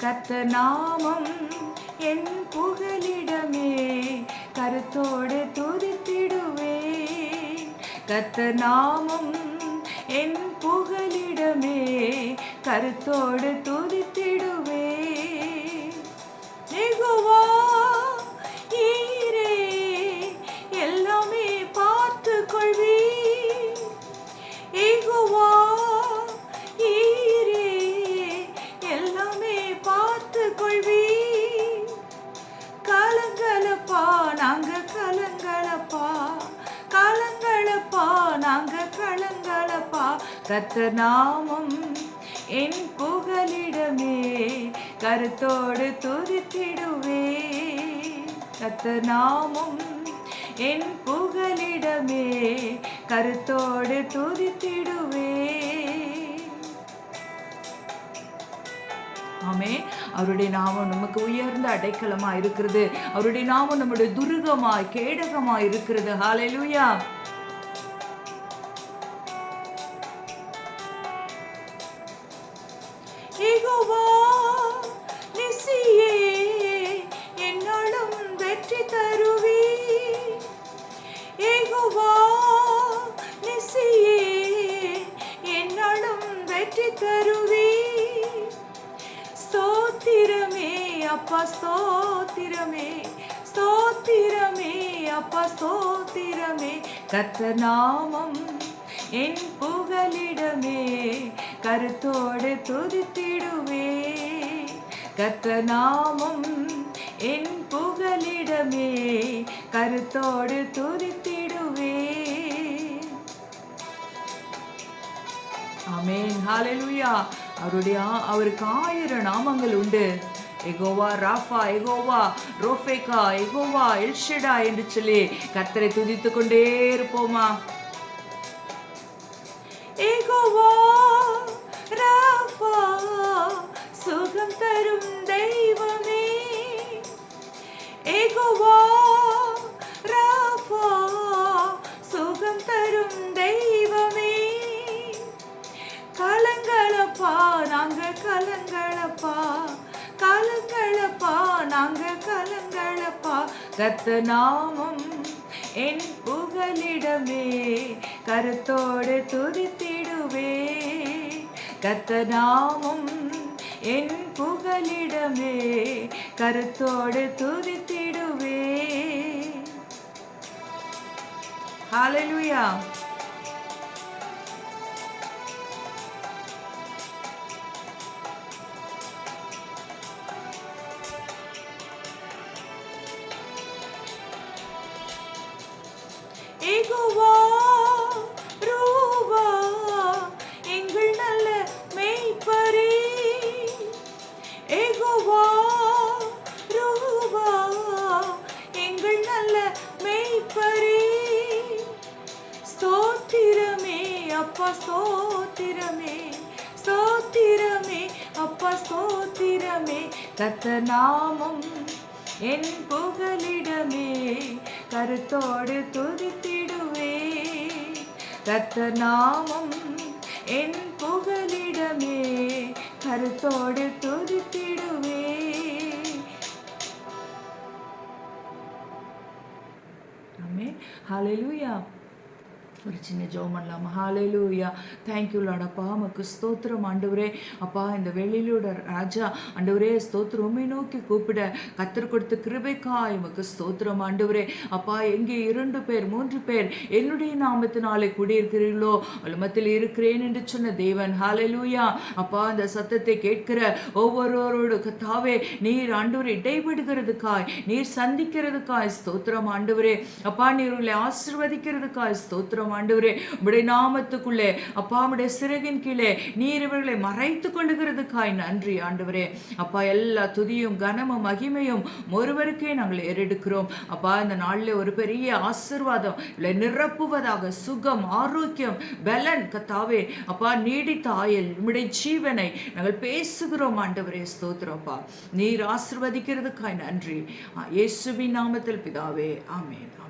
கத்த நாமம் என் புகலிடமே கருத்தோடு துதித்திடுவேன் கத்த நாமம் என் புகலிடமே கருத்தோடு துதித்திடுவேன் சத்தநாமம் நாமம் என் புகலிடமே கருத்தோடு துதித்திடுவே. சத்தநாமம் என் புகலிடமே கருத்தோடு துதித்திடுவே. ஆமே அவருடைய நாமம் நமக்கு உயர்ந்த அடைக்கலமா இருக்கிறது. அவருடைய நாமம் நம்முடைய துருகமாய் கேடகமா இருக்கிறது. ஹalleluya அப்பா ஸ்தோத்திரமே ஸ்தோத்திரமே அப்பா ஸ்தோத்திரமே கத்த நாமம் என் புகலிடமே கருத்தோடு துதித்திடுவே. கத்த நாமம் என் புகலிடமே கருத்தோடு துதித்திடுவே. அமேன் ஹalleluya. அவருடைய அவருக்கு ஆயிரம் நாமங்கள் உண்டு. எகோவா ராஃபா எகோவா ரோஃபேகா எகோவா எல்ஷடா என்று சொல்லி கத்தரை துதித்து கொண்டே இருப்போமா? எகோவா ராஃபா சுகம் தரும் தெய்வமே. எகோவா ராஃபா சுகம் தரும் தெய்வமே. கலங்களப்பா நாங்கள் கலங்களப்பா கலங்களப்பா நாங்க கலங்களப்பா கத்த நாமம் என் புகலிடமே கருத்தோடு துதித்திடுவே. கத்த நாமம் என் புகலிடமே கருத்தோடு துதித்திடுவே. ஹalleluya. அப்பா ஸ்தோத்திரமே ஸ்தோத்திரமே அப்பா ஸ்தோத்திரமே கத்த நாமம் என் புகலிடமே கருத்தோடு துதித்திடுவே. கத்த நாமம் என் புகலிடமே கருத்தோடு துதித்திடுவே. அமே ஹலெலுயா ஒரு சின்ன ஜோம் பண்ணலாம் ஹாலேலூயா தேங்க்யூ லாடப்பா மக்கு உமக்கு ஸ்தோத்திரம் ஆண்டவரே. அப்பா இந்த வெளியிலோட ராஜா ஆண்டவரே ஸ்தோத்திரம். உம்மை நோக்கி கூப்பிட கத்தர் கொடுத்த கிருபைக்காய் உமக்கு ஸ்தோத்திரம் ஆண்டவரே. அப்பா எங்கே இரண்டு பேர் மூன்று பேர் என்னுடைய நாமத்தினாலே கூடியிருக்கிறீர்களோ மத்தியில் இருக்கிறேன் என்று சொன்ன தேவன். ஹாலேலூயா அப்பா அந்த சத்தத்தை கேட்கிற ஒவ்வொருவரோடு கத்தாவே நீர் ஆண்டவரை இடைபடுகிறதுக்காய் நீர் சந்திக்கிறதுக்காய் ஸ்தோத்திரம் ஆண்டவரே. அப்பா நீர் உங்களை ஆசிர்வதிக்கிறதுக்காய் ஸ்தோத்திரம் ஆண்டவரே உடைய நாமத்துக்குள்ளே அப்பா சிறகின் கீழே நீர் இவர்களை மறைத்து கொள்ளுகிறதுக்காய் நன்றி ஆண்டவரே. அப்பா எல்லா துதியும் கனமும் மகிமையும் ஒருவருக்கே நாங்கள் ஏறெடுக்கிறோம். அப்பா இந்த நாளில் ஒரு பெரிய ஆசிர்வாதம் இல்லை நிரப்புவதாக சுகம் ஆரோக்கியம் பலன் கத்தாவே. அப்பா நீடித்த ஆயல் உம்முடைய ஜீவனை நாங்கள் பேசுகிறோம் ஆண்டவரே ஸ்தோத்திரப்பா நீர் ஆசிர்வதிக்கிறதுக்காய் நன்றி. இயேசுவின் நாமத்தில் பிதாவே ஆமேன் ஆமென்.